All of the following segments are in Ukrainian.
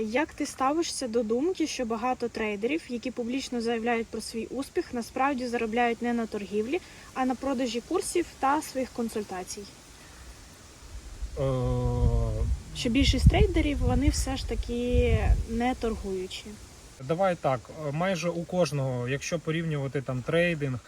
Як ти ставишся до думки, що багато трейдерів, які публічно заявляють про свій успіх, насправді заробляють не на торгівлі, а на продажі курсів та своїх консультацій? Е, Що більшість трейдерів вони все ж таки не торгуючі. Давай так, майже у кожного, якщо порівнювати там трейдинг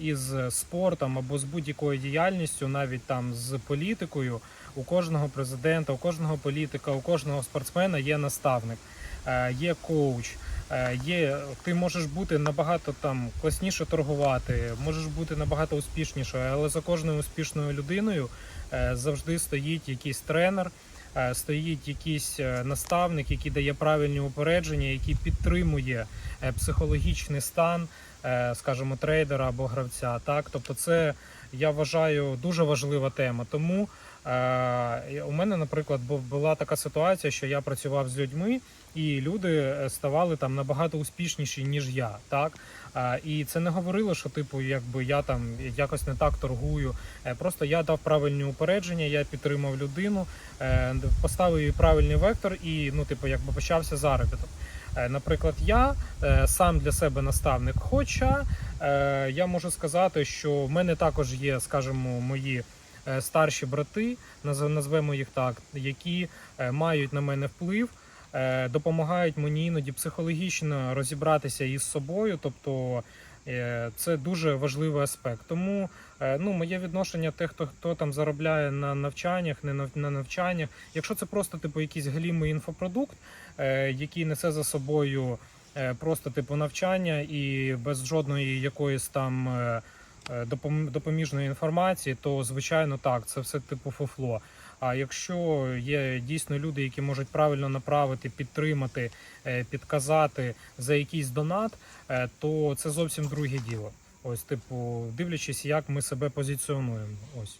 із спортом або з будь-якою діяльністю, навіть там з політикою, у кожного президента, у кожного політика, у кожного спортсмена є наставник, е, є коуч. е, Є, ти можеш бути набагато там класніше торгувати, можеш бути набагато успішнішою, але за кожною успішною людиною е, завжди стоїть якийсь тренер, е, стоїть якийсь е, наставник, який дає правильні упередження, який підтримує е, психологічний стан, е, скажімо, трейдера або гравця. Так, тобто, це я вважаю дуже важлива тема. Тому е, у мене, наприклад, бу- була така ситуація, що я працював з людьми, і люди е, ставали там набагато успішніші ніж я. Так Е, і це не говорило, що типу, якби я там якось не так торгую. Е, Просто я дав правильні упередження, я підтримав людину, е, поставив їй правильний вектор і ну, типу, якби почався заробіток. Е, Наприклад, я е, сам для себе наставник. Хоча е, я можу сказати, що в мене також є, скажімо, мої е, старші брати, наз- назвемо їх так, які е, мають на мене вплив, е, допомагають мені іноді психологічно розібратися із собою. Тобто е, це дуже важливий аспект. Тому е, ну, моє відношення тих, хто, хто там заробляє на навчаннях, не на, на навчаннях. Якщо це просто типу якийсь глімий інфопродукт, е, який несе за собою е, просто типу навчання і без жодної якоїсь там е, е, допоміжної інформації, то звичайно так, це все типу фуфло. А якщо є дійсно люди, які можуть правильно направити, підтримати, е, підказати за якийсь донат, е, то це зовсім друге діло. Ось, типу, дивлячись, як ми себе позиціонуємо. Ось.